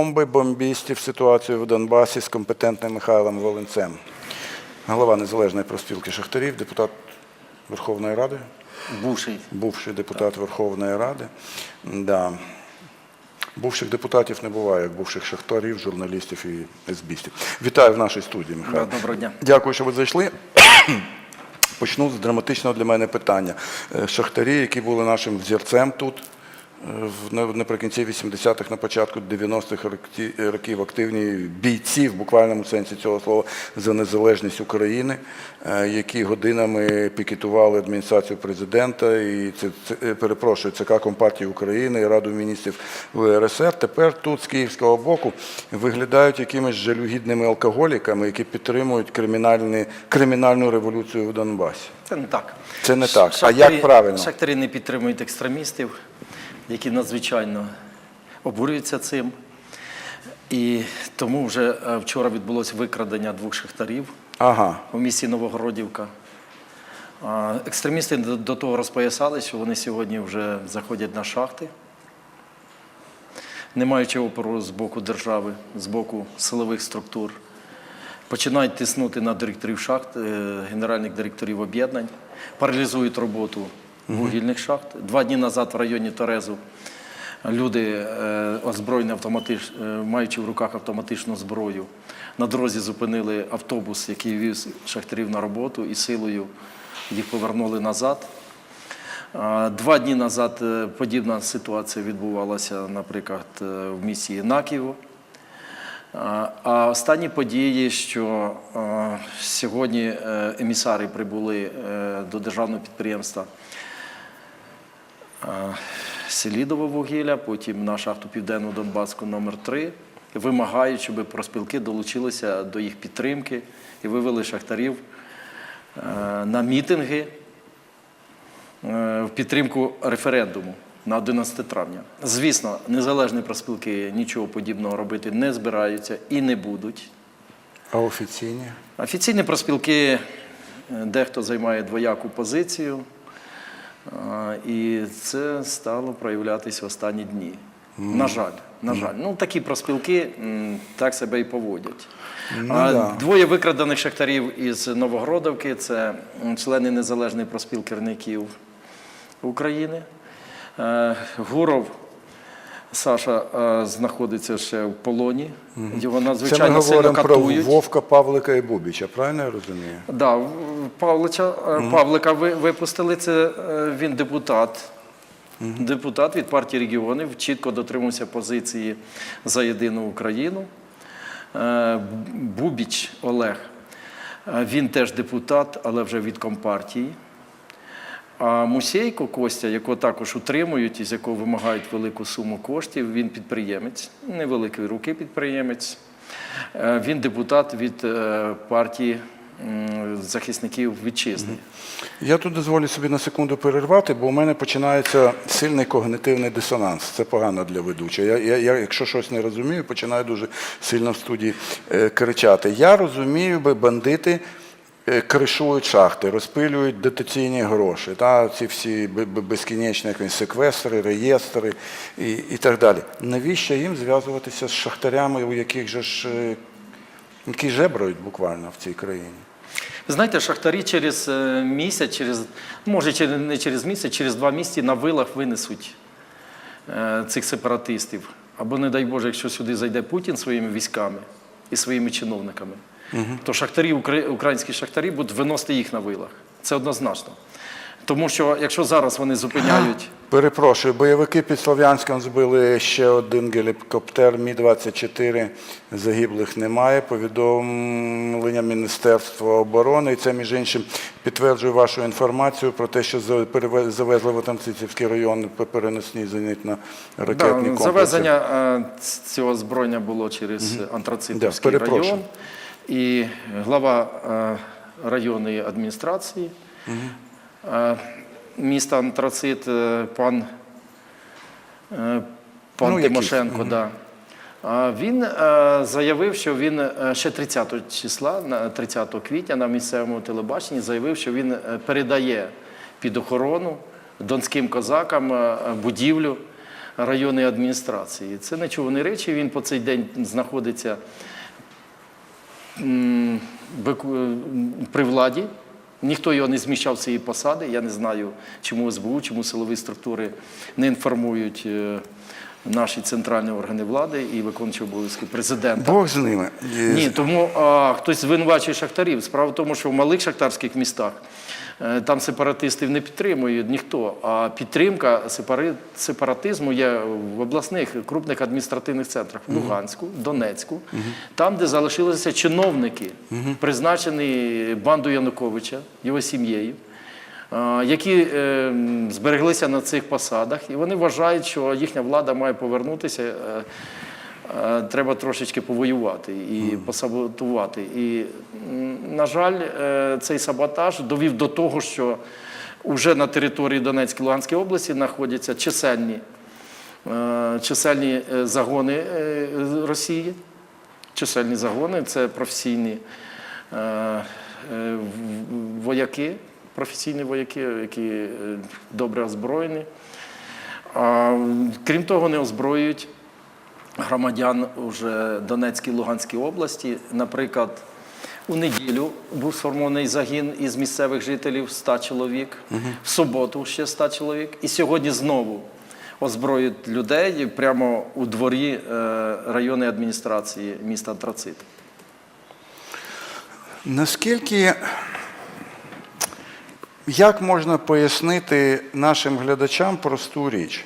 бомби, бомбістів, ситуацію в Донбасі з компетентним Михайлом Волинцем. Голова Незалежної профспілки шахтарів, депутат Верховної Ради, Бувший. бувший депутат Верховної Ради. Да. Бувших депутатів не буває, як бувших шахтарів, журналістів і есбістів. Вітаю в нашій студії, Михайло. Доброго дня. Дякую, що ви зайшли. Почну з драматичного для мене питання. Е, Шахтарі, які були нашим взірцем тут, наприкінці 80-х, на початку 90-х років активні бійці в буквальному сенсі цього слова за незалежність України, е, які годинами пікетували адміністрацію президента і це, це е, перепрошую ЦК Компартії України і Раду міністрів УРСР. Тепер тут з київського боку виглядають якимись жалюгідними алкоголіками, які підтримують кримінальні, кримінальну революцію в Донбасі. Це не так. Це не так. А як правильно? Шахтарі не підтримують екстремістів, які надзвичайно обурюються цим. І тому вже е, вчора відбулося викрадення двох шахтарів Ага. у місті Новогородівка. Екстремісти до того розпоясали, що вони сьогодні вже заходять на шахти, не маючи опору з боку держави, з боку силових структур. Починають тиснути на директорів шахт, е, генеральних директорів об'єднань, паралізують роботу вугільних шахт. Два дні назад в районі Торезу люди, е, озброєні автоматич, е, маючи в руках автоматичну зброю, на дорозі зупинили автобус, який віз шахтарів на роботу, і силою їх повернули назад. Два дні назад е, подібна ситуація відбувалася, наприклад, в місті Інаківо. А останні події, що сьогодні емісари прибули до державного підприємства Селідове вугілля, потім на шахту Південну Донбаску номер 3 вимагають, щоб проспілки долучилися до їх підтримки і вивели шахтарів е, на мітинги е, в підтримку референдуму на 11 травня. Звісно, незалежні проспілки нічого подібного робити не збираються і не будуть. А офіційні? Офіційні проспілки е, дехто займає двояку позицію, і це стало проявлятися в останні дні. На жаль, на жаль. Ну, такі проспілки м, так себе і поводять. Mm, а да. Двоє викрадених шахтарів із Новогродовки це члени Незалежної проспілки керівників України. Е, Гуров Саша е, знаходиться ще в полоні. Його Це ми надзвичайно сильно говоримо про катують. Вовка, Павлика і Бубіча, правильно я розумію? Да, в- Павлича, е, Павлика ви- випустили. Це е, він депутат. Депутат від партії регіонів, чітко дотримувався позиції за єдину Україну. Е, Бубіч Олег, е, він теж депутат, але вже від компартії. А Мусейко Костя, якого також утримують і з якого вимагають велику суму коштів, він підприємець, невеликої руки підприємець. Е, Він депутат від е, партії захисників вітчизни. Я тут дозволю собі на секунду перервати, бо у мене починається сильний когнитивний дисонанс. Це погано для ведучого. Я, я, я якщо щось не розумію, починаю дуже сильно в студії е, кричати. Я розумію, би бандити. Е, Кришують шахти, розпилюють дотаційні гроші, та, ці всі безкінечні секвестри, реєстри і, і так далі. Навіщо їм зв'язуватися з шахтарями, у яких же ж е, які жебрають буквально в цій країні? Знаєте, шахтарі через е, місяць, через, може не через місяць, через два місяці на вилах винесуть цих сепаратистів. Або, не дай Боже, якщо сюди зайде Путін своїми військами і своїми чиновниками, то шахтарі, укра- українські шахтарі будуть виносити їх на вилах. Це однозначно. Тому що якщо зараз вони зупиняють. Перепрошую, бойовики під Слов'янськом збили ще один гелікоптер Мі-24. Загиблих немає. Повідомлення Міністерства оборони. І це, між іншим, підтверджує вашу інформацію про те, що завезли в Отамцицівський район переносні зенітно ракетні Да, комплекси. завезення е, цього зброєння було через Антрацитовський Да, район. І глава е, районної адміністрації е, міста Антрацит, е, пан, пан Ну, Тимошенко, да. А Він заявив, що він ще 30 числа, на 30 квітня на місцевому телебаченні заявив, що він передає під охорону донським козакам будівлю районної адміністрації. Це нечувані речі. Він по цей день знаходиться при владі. Ніхто його не зміщав з цієї посади. Я не знаю, чому СБУ, чому силові структури не інформують е, наші центральні органи влади і виконуючі обов'язки президента. Бог з ними. Ні, тому а, хтось звинувачує шахтарів. Справа в тому, що в малих шахтарських містах е, там сепаратистів не підтримує ніхто. А підтримка сепари- сепаратизму є в обласних крупних адміністративних центрах в Луганську, Донецьку, там, де залишилися чиновники, призначені бандою Януковича, його сім'єю. Е, Які е, збереглися на цих посадах, і вони вважають, що їхня влада має повернутися е, треба трошечки повоювати і посаботувати. І, на жаль, цей саботаж довів до того, що вже на території Донецької Луганської області знаходяться чисельні, чисельні загони Росії. Чисельні загони це професійні вояки, професійні вояки, які е, добре озброєні. Крім того, не озброюють громадян уже Донецькій Луганській області. Наприклад, у неділю був сформований загін із місцевих жителів 100 чоловік, в суботу ще 100 чоловік, і сьогодні знову озброюють людей прямо у дворі е, районної адміністрації міста Антрацит. Наскільки як можна пояснити нашим глядачам просту річ?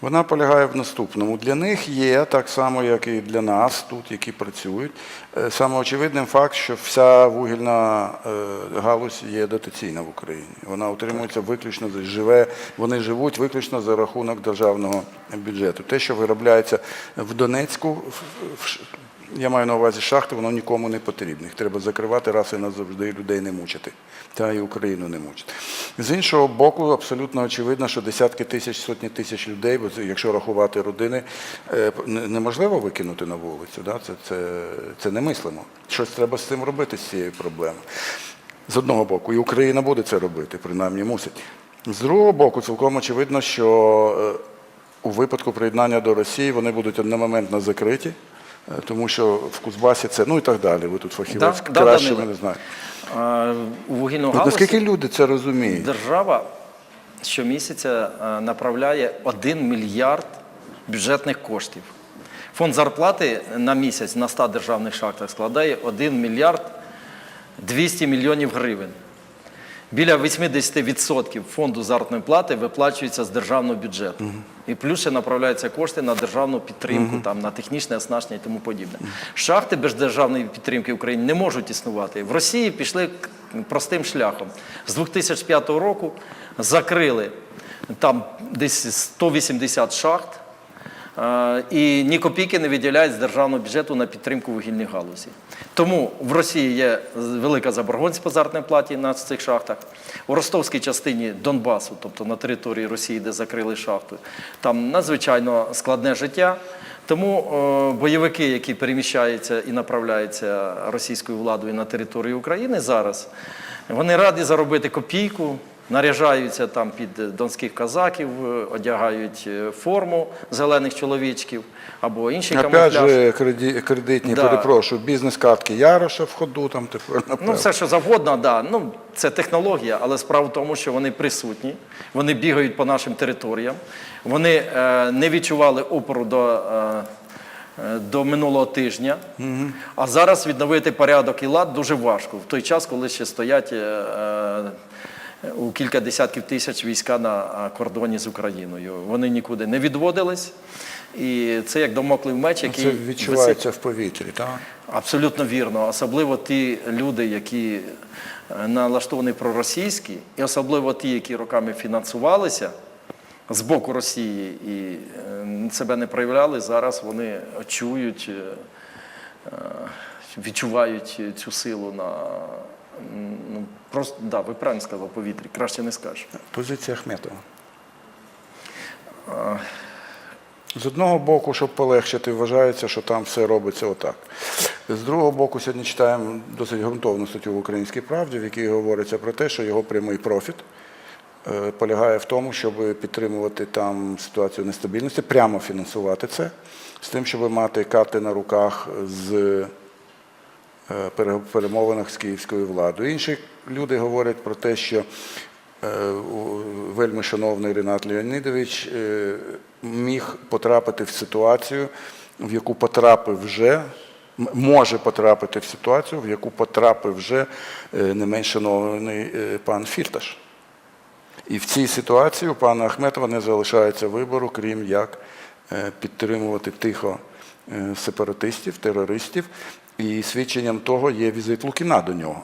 Вона полягає в наступному. Для них є, так само, як і для нас, тут, які працюють, е, самоочевидним факт, що вся вугільна е, галузь є дотаційна в Україні. Вона утримується виключно, живе, вони живуть виключно за рахунок державного бюджету. Те, що виробляється в Донецьку, я маю на увазі шахти, воно нікому не потрібно. Їх треба закривати раз і назавжди людей не мучити. Та і Україну не мучити. З іншого боку, абсолютно очевидно, що десятки тисяч, сотні тисяч людей, бо якщо рахувати родини, е, неможливо викинути на вулицю. Да? Це, це, це немислимо. Щось треба з цим робити, з цією проблемою. З одного боку, і Україна буде це робити, принаймні мусить. З другого боку, цілком очевидно, що е, у випадку приєднання до Росії вони будуть одномоментно закриті, тому що в Кузбасі це, ну і так далі. Ви тут фахівець Да, да, краще Даниле. мене знаєте. У вугільну От наскільки люди це розуміють? держава щомісяця е, направляє 1 мільярд бюджетних коштів. Фонд зарплати на місяць на 100 державних шахтах складає 1 мільярд 200 мільйонів гривень. Біля 80% фонду заробітної плати виплачується з державного бюджету. І плюс ще направляються кошти на державну підтримку, там, на технічне оснащення і тому подібне. Шахти без державної підтримки в Україні не можуть існувати. В Росії пішли простим шляхом. З 2005 року закрили там десь 180 шахт. Е, І ні копійки не виділяють з державного бюджету на підтримку вугільних галузі. Тому в Росії є велика заборгованість по заробітній платі на цих шахтах. У ростовській частині Донбасу, тобто на території Росії, де закрили шахту, там надзвичайно складне життя. Тому е, бойовики, які переміщаються і направляються російською владою на територію України зараз, вони раді заробити копійку, наряжаються там під донських казаків, е, одягають е, форму зелених чоловічків або Опять камуфляж. же, кредитні, Да. перепрошую, бізнес-картки Яроша в ходу там тепер, Ну, все, що завгодно, да. Ну, це технологія, але справа в тому, що вони присутні, вони бігають по нашим територіям, вони е, не відчували опору до, е, е, до минулого тижня. А зараз відновити порядок і лад дуже важко, в той час, коли ще стоять. Е, у кілька десятків тисяч війська на кордоні з Україною. Вони нікуди не відводились. І це як домоклий меч, який Це висить відчувається в повітрі, так? Абсолютно вірно. Особливо ті люди, які е, налаштовані проросійські, і особливо ті, які роками фінансувалися з боку Росії і е, себе не проявляли, зараз вони чують, е, відчувають цю силу на ну, просто да, ви правильно сказали, повітрі, краще не скажеш. Позиція Ахметова. З одного боку, щоб полегшити, вважається, що там все робиться отак. З другого боку, сьогодні читаємо досить ґрунтовну статтю в Українській правді, в якій говориться про те, що його прямий профіт е, полягає в тому, щоб підтримувати там ситуацію нестабільності, прямо фінансувати це, з тим, щоб мати карти на руках з перемовинах з київською владою. Інші люди говорять про те, що е, вельми шановний Ренат Леонідович е, міг потрапити в ситуацію, в яку потрапив вже, може потрапити в ситуацію, в яку потрапив вже е, не менш шановний е, пан Фірташ. І в цій ситуації у пана Ахметова не залишається вибору, крім як е, підтримувати тихо е, сепаратистів, терористів. І свідченням того є візит Лукіна до нього.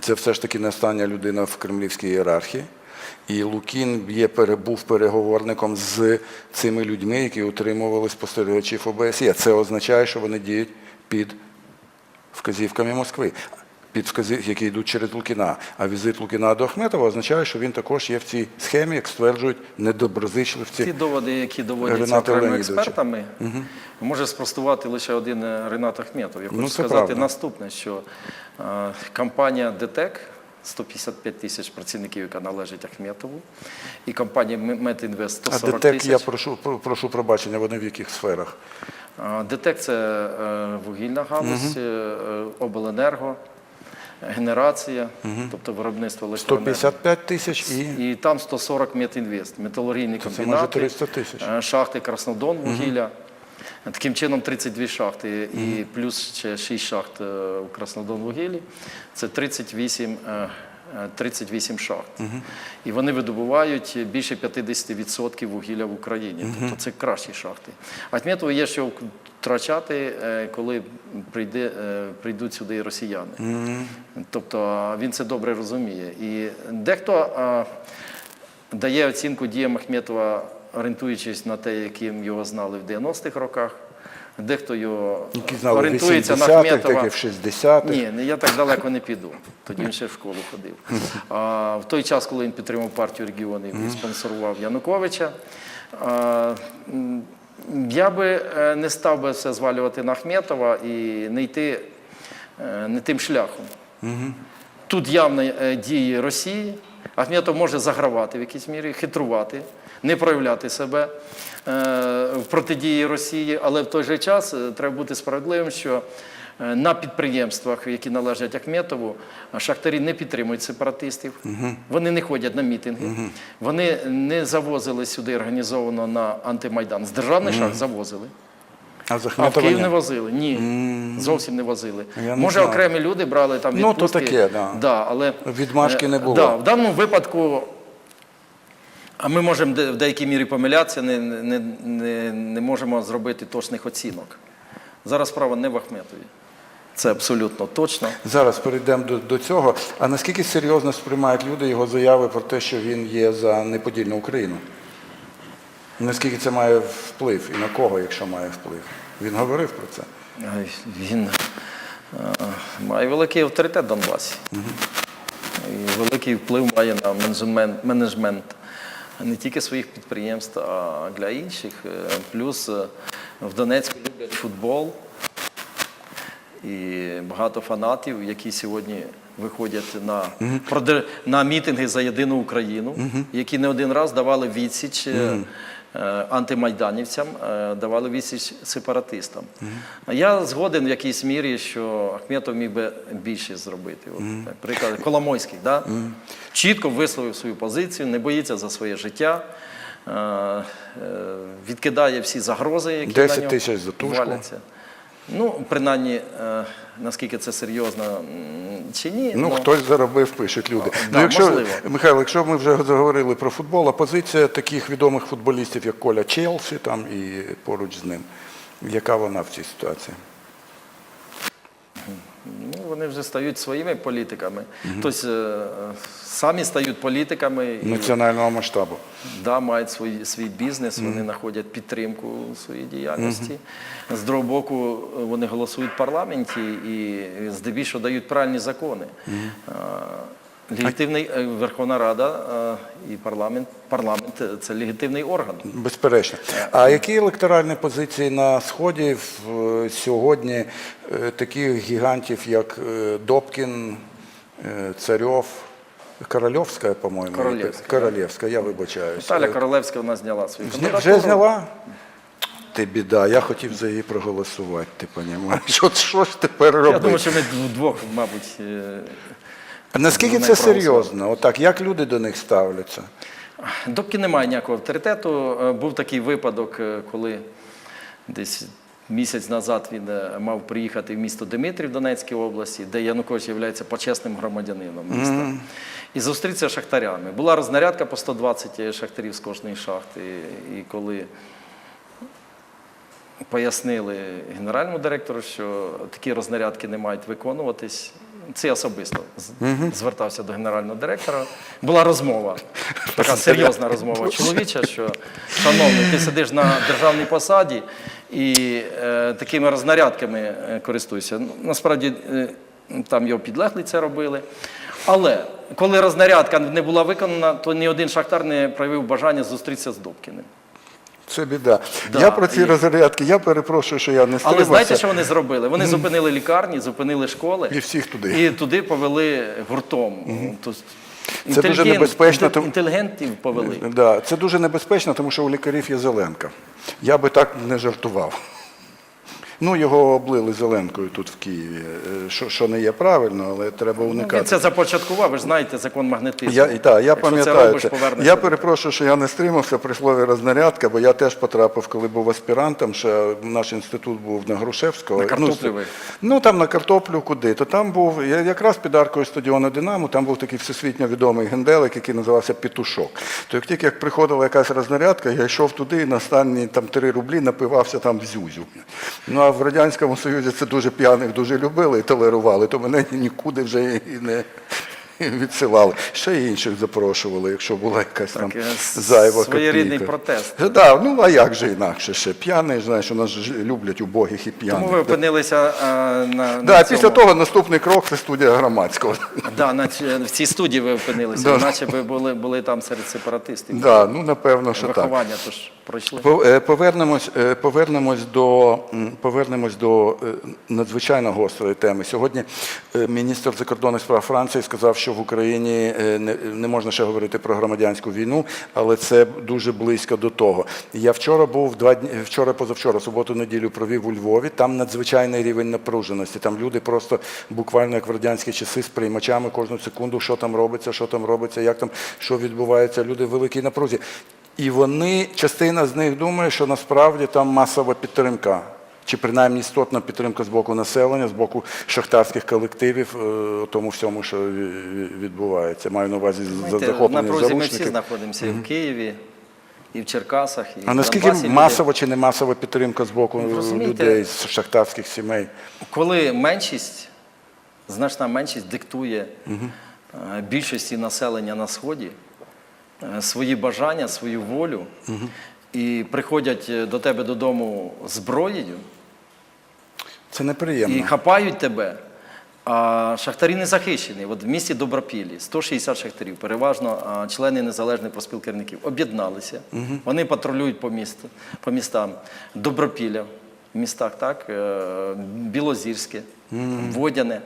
Це все ж таки не остання людина в кремлівській ієрархії. І Лукін є, був переговорником з цими людьми, які утримували спостерігачів ОБСЄ. Це означає, що вони діють під вказівками Москви, під вказів, які йдуть через Лукіна. А візит Лукіна до Ахметова означає, що він також є в цій схемі, як стверджують недоброзичливці. Ті доводи, які доводяться окремими експертами, може спростувати лише один е, Ренат Ахметов. Я хочу Ну, сказати правда. наступне, що е, компанія ДТЕК, 155 тисяч працівників, яка належить Ахметову, і компанія Метінвест А 140 ДТЕК, тисяч. я прошу, прошу пробачення, вони в яких сферах? А, ДТЕК це е, вугільна галузь, е, обленерго, генерація, тобто виробництво електроенергії. 155 тисяч і І там 140 Метінвест, металургійні це комбінати, майже 300 тисяч. е, шахти Краснодон вугілля. Таким чином 32 шахти і плюс ще 6 шахт е, у Краснодон вугіллі. Це 38, е, е, 38 шахт. І вони видобувають більше 50% вугілля в Україні. Тобто це кращі шахти. Ахметову є що втрачати, е, коли прийде, е, прийдуть сюди росіяни. Тобто він це добре розуміє. І дехто а, дає оцінку діям Ахметова, орієнтуючись на те, яким його знали в 90-х роках. Дехто його знали орієнтується на 80-х, Ахметова. так і в 60-х. Ні, я так далеко не піду. Тоді він ще в школу ходив. А, в той час, коли він підтримав партію регіонів і спонсорував Януковича, а, я би е, не став би все звалювати на Ахметова і не йти е, не тим шляхом. Тут явно е, дії Росії. Ахметов може загравати в якійсь мірі, хитрувати, не проявляти себе в протидії Росії, але в той же час треба бути справедливим, що на підприємствах, які належать Ахметову, е, шахтарі не підтримують сепаратистів, вони не ходять на мітинги, вони не завозили сюди організовано на антимайдан. З державних шахт завозили. А А в Київ не возили? Ні, зовсім не возили. Я Може, окремі люди брали там Ну, то таке, да. Да, але, Відмашки не е, було. Да, в даному випадку, а ми можемо в деякій мірі помилятися, не, не, не, не можемо зробити точних оцінок. Зараз справа не в Ахметові. Це абсолютно точно. Зараз перейдемо до, до цього. А наскільки серйозно сприймають люди його заяви про те, що він є за неподільну Україну? Наскільки це має вплив і на кого, якщо має вплив? Він говорив про це. Він е, має великий авторитет в Донбасі. І великий вплив має на менеджмент, менеджмент не тільки своїх підприємств, а для інших. Е, Плюс е, в Донецьку люблять футбол. І багато фанатів, які сьогодні виходять на, проди- на мітинги за єдину Україну, які не один раз давали відсіч е, антимайданівцям, е, давали відсіч сепаратистам. А Я згоден в якійсь мірі, що Ахметов міг би більше зробити. От, Наприклад, Коломойський да? чітко висловив свою позицію, не боїться за своє життя. Відкидає всі загрози, які 10 на нього тисяч за тушку. валяться. Ну, принаймні, е, наскільки це серйозно чи ні. Ну, но- хтось заробив, пишуть люди. А, ну, якщо, можливо. Михайло, якщо ми вже заговорили про футбол, а позиція таких відомих футболістів, як Коля Челсі там і поруч з ним, яка вона в цій ситуації? Ну, вони вже стають своїми політиками. Тобто е, самі стають політиками і Національного масштабу. да, мають свій, свій бізнес, вони знаходять підтримку у своїй діяльності. З другого боку, вони голосують в парламенті і здебільшого дають правильні закони. Е, Легітимний е, Верховна Рада е, і парламент, парламент е, це легітимний орган. Безперечно. А які електоральні позиції на Сході сьогодні таких гігантів, як Добкін, Царьов, Корольовська, по-моєму. Королевська, Королевська, я вибачаюсь. Наталя Королевська вона зняла свою кандидатуру. Вже зняла? Ти біда, я хотів за її проголосувати, ти розумієш. Що, що ж тепер Я думаю, що ми вдвох, мабуть, Наскільки це серйозно? Отак, як люди до них ставляться? Допки немає ніякого авторитету. Е, Був такий випадок, е, коли десь місяць назад він е, мав приїхати в місто Димитрів Донецькій області, де Янукович є почесним громадянином міста. І зустрітися з шахтарями. Була рознарядка по 120 шахтарів з кожної шахти. І коли пояснили генеральному директору, що такі рознарядки не мають виконуватись. Це я особисто звертався до генерального директора. Була розмова, така серйозна розмова чоловіча, що шановний, ти сидиш на державній посаді і е, такими рознарядками е, користуйся. Ну, Насправді е, там його підлеглі це робили. Але коли рознарядка не була виконана, то ні один шахтар не проявив бажання зустрітися з Добкіним. Це біда. Да, я про ці і- розрядки, я перепрошую, що я не стримався. Але знаєте, що вони зробили? Вони зупинили лікарні, зупинили школи І всіх туди. і туди повели гуртом. Тобто, Це дуже небезпечно, інтел- Інтелігентів повели. Да, це дуже небезпечно, тому що у лікарів є зеленка. Я би так не жартував. Ну, його облили зеленкою тут в Києві, е, що, що не є правильно, але треба Ну, уникати. Він це започаткував, ви ж знаєте, закон магнетизму. Я, і так, я пам'ятаю. Я перепрошую, що я не стримався при слові рознарядка, бо я теж потрапив, коли був аспірантом, ще наш інститут був на Грушевського. На картоплю ну, ви? Ну там на картоплю куди. То там був, я якраз під аркою стадіону Динамо, там був такий всесвітньо відомий генделик, який називався Петушок. То як тільки як приходила якась рознарядка, я йшов туди і на останні там 3 рублі напивався там в зюзю. Ну а в Радянському Союзі це дуже п'яних дуже любили і толерували, то мене нікуди вже і не відсилали. Ще й інших запрошували, якщо була якась там е, зайва своєрідний протест. Е, Да, ну а як же інакше ще? П'яний, знаєш, у нас ж люблять убогих і п'яних. Тому ви опинилися а, на, Да, на після того наступний крок це студія громадського. Да, на, в цій студії ви опинилися, Да. наче ви були, були там серед сепаратистів. Да, ну напевно, що так. Виховання тож пройшли. По- е, Повернемось, е, повернемось, до, повернемось до е, надзвичайно гострої теми. Сьогодні е, міністр закордонних справ Франції сказав, що в Україні е, не, можна ще говорити про громадянську війну, але це дуже близько до того. Я вчора був два дні, вчора, позавчора, суботу-неділю провів у Львові. Там надзвичайний рівень напруженості. Там люди просто буквально як в радянські часи з приймачами кожну секунду, що там робиться, що там робиться, як там що відбувається. Люди в великій напрузі. І вони, частина з них думає, що насправді там масова підтримка, чи принаймні істотна підтримка з боку населення, з боку шахтарських колективів, е, тому всьому, що відбувається. Маю на увазі за захоплення прозі ми всі знаходимося і в Києві, і в Черкасах, і А наскільки Донбасі люди. масова чи не масова підтримка з боку Ну, розумієте, людей з шахтарських сімей? Коли меншість, значна меншість диктує е, більшості населення на Сході е, свої бажання, свою волю, і приходять до тебе додому зброєю Це неприємно. і хапають тебе. А шахтарі не захищені. От в місті Добропіллі 160 шахтарів, переважно а, члени незалежної профспілки керівників, об'єдналися. Вони патрулюють по, місту, по містам Добропілля, в містах, так, е, Білозірське, Водяне.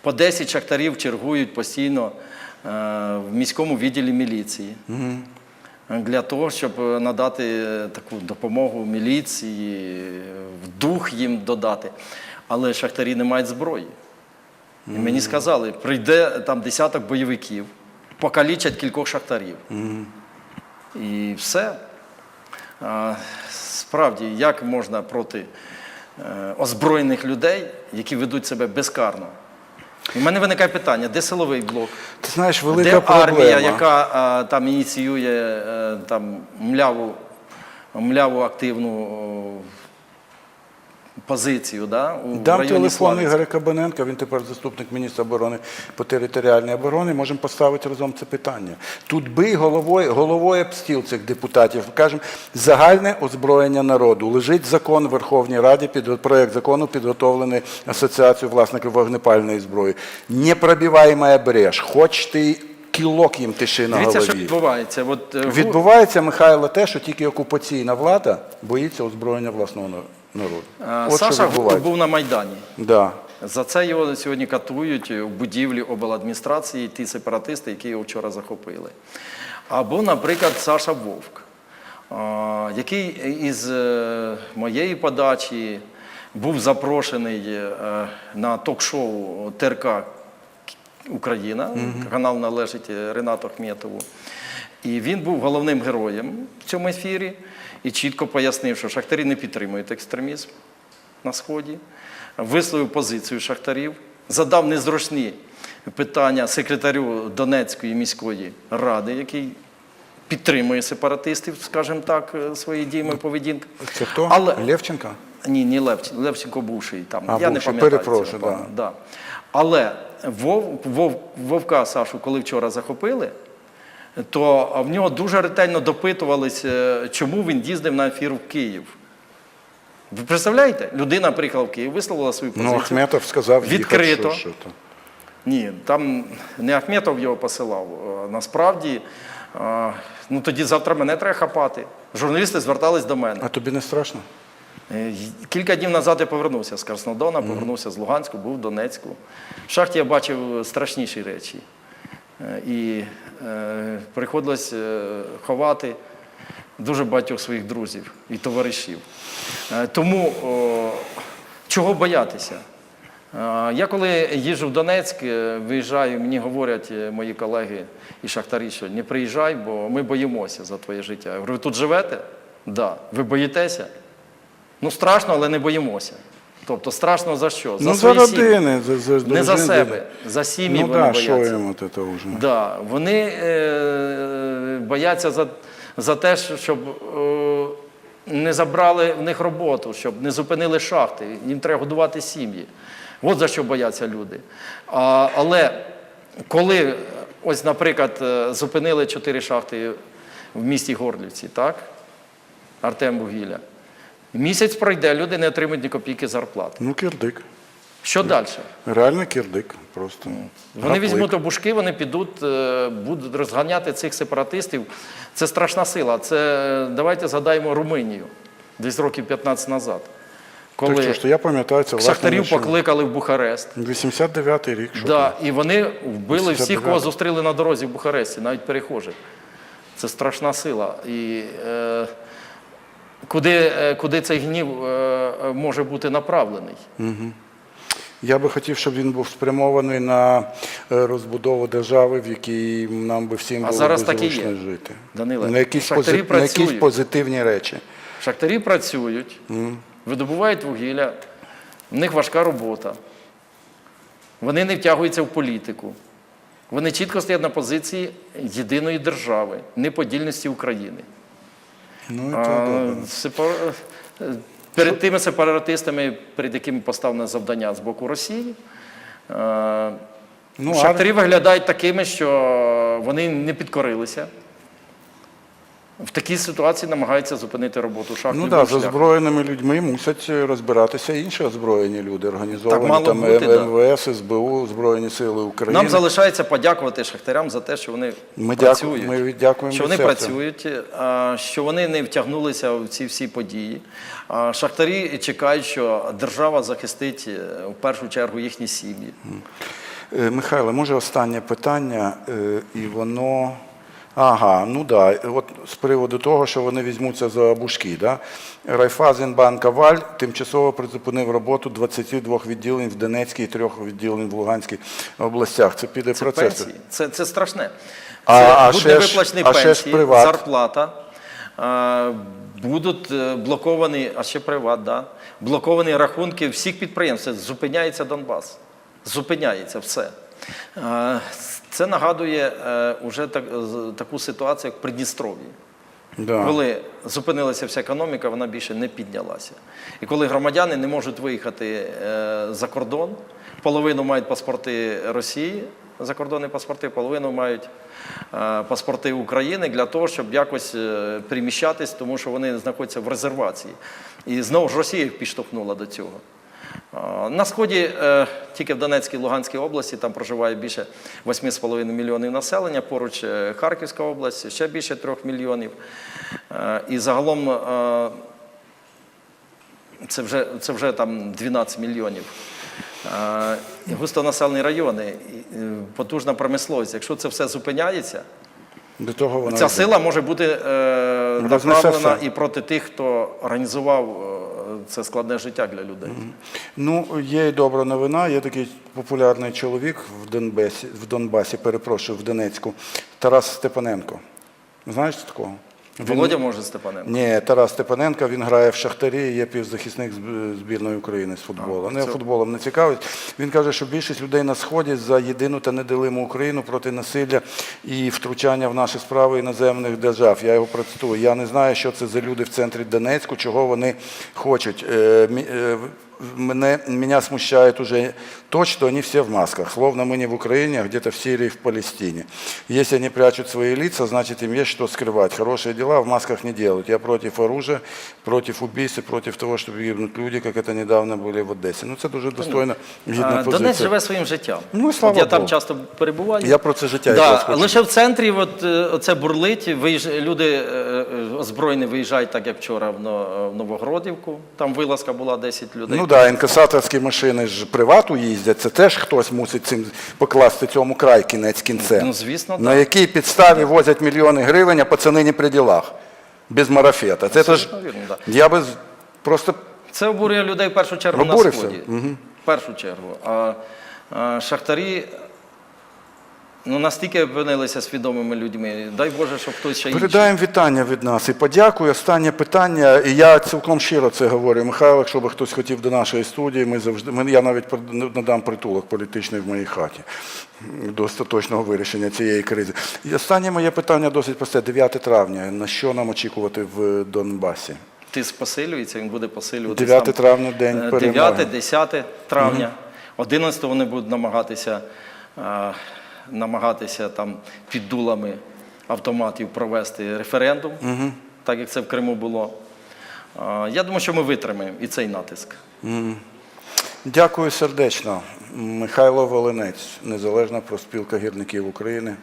По 10 шахтарів чергують постійно е, в міському відділі міліції. Для того, щоб надати таку допомогу міліції, в дух їм додати. Але шахтарі не мають зброї. І мені сказали, прийде там десяток бойовиків, покалічать кількох шахтарів. І все. А, Справді, як можна проти е, озброєних людей, які ведуть себе безкарно? В мене виникає питання, де силовий блок? Ти знаєш, велика Де проблема. армія, яка а, там ініціює е, там, мляву, мляву активну позицію да, у Дам районі телефон? Ігоря Кабаненка, він тепер заступник міністра оборони по територіальній обороні. Можемо поставити разом це питання. Тут би головою, головою об стіл цих депутатів. Кажемо, загальне озброєння народу. Лежить закон в Верховній Раді, під проект закону підготовлений Асоціацією власників вогнепальної зброї. Непробиваєма брешь. Хоч ти кілок їм тиши на Дивіться, що голові. відбувається. От, е, Відбувається, Михайло, те, що тільки окупаційна влада боїться озброєння власного народу. А, От Саша Гур був на Майдані. Да. За це його сьогодні катують в будівлі обладміністрації ті сепаратисти, які його вчора захопили. Або, наприклад, Саша Вовк, який із е, моєї подачі був запрошений е, на ток-шоу ТРК Україна, канал належить е, Ренату Ахметову. І він був головним героєм в цьому ефірі і чітко пояснив, що шахтарі не підтримують екстремізм на Сході, висловив позицію шахтарів, задав незручні питання секретарю Донецької міської ради, який підтримує сепаратистів, скажімо так, е, свої діями поведінки. Це хто? Але Левченка? ні, не Левченко, Левченко бувший там. А, я не пам'ятаю. перепрошую, цього да. Але Вов, Вов, Вовка Сашу, коли вчора захопили, то в нього дуже ретельно допитувалися, чому він їздив на ефір в Київ. Ви представляєте? Людина приїхала в Київ, висловила свою позицію. Ну, Ахметов сказав Відкрито. що, що то. Ні, там не Ахметов його посилав. Е, Насправді, е, ну тоді завтра мене треба хапати. Журналісти звертались до мене. А тобі не страшно? Е, Кілька днів назад я повернувся з Краснодона, повернувся з Луганську, був в Донецьку. В шахті я бачив страшніші речі. Е, І е, приходилось е, ховати дуже багатьох своїх друзів і товаришів. Тому чого боятися? Я коли їжджу в Донецьк, виїжджаю, мені говорять мої колеги і шахтарі, що не приїжджай, бо ми боїмося за твоє життя. Я говорю, ви тут живете? Так. Да. Ви боїтеся? Ну, страшно, але не боїмося. Тобто страшно за що? За ну, свої за сім'ї. родини, за, за, Не за себе, за сім'ї Ну вони що бояться. їм от це вже? Да, вони е, бояться за, за те, щоб е, не забрали в них роботу, щоб не зупинили шахти. Їм треба годувати сім'ї. От за що бояться люди. А, але коли, ось, наприклад, е, зупинили чотири шахти в місті Горлівці, так? Артем Бугілля. Місяць пройде, люди не отримують ні копійки зарплати. Ну, кирдик. Що далі? Реально кирдик. Просто. Вони Гаплик. візьмуть обушки, вони підуть, е, будуть розганяти цих сепаратистів. Це страшна сила. Це давайте згадаємо Румунію десь років 15 назад. Так Коли що я пам'ятаю, це шахтарів покликали в Бухарест. 89-й рік, що Да, і вони вбили всіх, кого зустріли на дорозі в Бухаресті, навіть перехожих. Це страшна сила. І е, куди, е, куди цей гнів е, е, може бути направлений? Я би хотів, щоб він був спрямований на розбудову держави, в якій нам би всім А було зараз так і є. жити. Даниле, на якісь, пози- на якісь позитивні речі. Шахтарі працюють, видобувають вугілля, в них важка робота. Вони не втягуються в політику. Вони чітко стоять на позиції єдиної держави, неподільності України. Ну, і то добре. сепар- е, Перед тими сепаратистами, перед якими поставлене завдання з боку Росії, е, Ну, шахтарі виглядають такими, що вони не підкорилися. В такій ситуації намагаються зупинити роботу шахт. Ну так, з озброєними людьми мусять розбиратися інші озброєні люди, організовані мало там бути, да. СБУ, Збройні Сили України. Нам залишається подякувати шахтарям за те, що вони Ми працюють. дякуємо, ми дякуємо що вони працюють, а, що вони не втягнулися в ці всі події. Шахтарі чекають, що держава захистить е, в першу чергу їхні сім'ї. Е, Михайло, може останнє питання, е, і воно. Ага, ну да. От з приводу того, що вони візьмуться за бушки. Да? Райфазенбанк Аваль тимчасово призупинив роботу 22 відділень в Донецькій і трьох відділень в Луганській областях. Це піде Це процес. пенсії. Це, це страшне. А- Це а ще невиплачені а ще пенсії, приват. зарплата. а, Будуть е, блоковані, а ще приват, да, блоковані рахунки всіх підприємств. Зупиняється Донбас. Зупиняється все. Це нагадує е, уже так, таку ситуацію, як в Придністров'ї. Да. Коли зупинилася вся економіка, вона більше не піднялася. І коли громадяни не можуть виїхати е, за кордон, половину мають паспорти Росії, закордонні паспорти, половину мають е, паспорти України для того, щоб якось приміщатись, тому що вони знаходяться в резервації. І знову ж Росія їх підштовхнула до цього. На сході, е, тільки в Донецькій Луганській області, там проживає більше 8,5 мільйонів населення, поруч е, Харківська область, ще більше 3 мільйонів. Е, І загалом це вже, це вже там 12 мільйонів. Густонаселені райони, потужна промисловість. Якщо це все зупиняється, До того вона ця сила може бути направлена і проти тих, хто організував це складне життя для людей. Ну, є і добра новина. Є такий популярний чоловік в Донбасі, в Донбасі, перепрошую, в Донецьку, Тарас Степаненко. Знаєш такого? Він- Володя може Степаненко. Ні, Тарас Степаненко, він грає в Шахтарі, є півзахисник зб- збірної України з футболу. Ну, я футболом не цікавить. Він каже, що більшість людей на сході за єдину та неделиму Україну проти насилля і втручання в наші справи іноземних держав. Я його процитую. Я не знаю, що це за люди в центрі Донецьку, чого вони хочуть. Е, мі- е, Мене, меня смущает уже то, что они все в масках, словно мы не в Украине, а где-то в Сирии, в Палестине. Если они прячут свои лица, значит им есть что скрывать. Хорошие дела в масках не делают. Я против оружия, против убийств и против того, чтобы гибнуть люди, как это недавно были в Одессе. Ну це дуже достойна, гідна А, позиція. Донець живе своїм життям. Ну, і От слава я там Богу. часто перебуваю. Я про це життя да, якраз хочу. Лише в центрі от, е, оце бурлить, виїж... люди е, е, озброєні виїжджають, так як вчора в Но- в Новогродівку. Там вилазка була 10 людей. Ну так, да, інкасаторські машини ж привату їздять, це теж хтось мусить цим покласти цьому край кінець кінцем. Ну, звісно, На так. якій підставі возять мільйони гривень, а пацани не при ділах. Без марафета. Це ж, вірно, да. я би просто Це обурює людей в першу чергу Обурився? на сході. В першу чергу. А, а шахтарі ну, настільки опинилися свідомими людьми. Дай Боже, щоб хтось ще інший. передаємо вітання від нас і подякую. Останнє питання, і я цілком щиро це говорю. Михайло, якщо би хтось хотів до нашої студії, ми завжди ми, я навіть надам притулок політичний в моїй хаті до остаточного вирішення цієї кризи. І останнє моє питання досить просте. 9 травня. На що нам очікувати в Донбасі? Тиск посилюється, він буде посилюватися. 9 травня день перемоги. 9, 10 травня. 11 вони будуть намагатися, а, намагатися там під дулами автоматів провести референдум, так як це в Криму було. Я думаю, що ми витримаємо і цей натиск. Дякую сердечно. Михайло Волинець, Незалежна проспілка гірників України.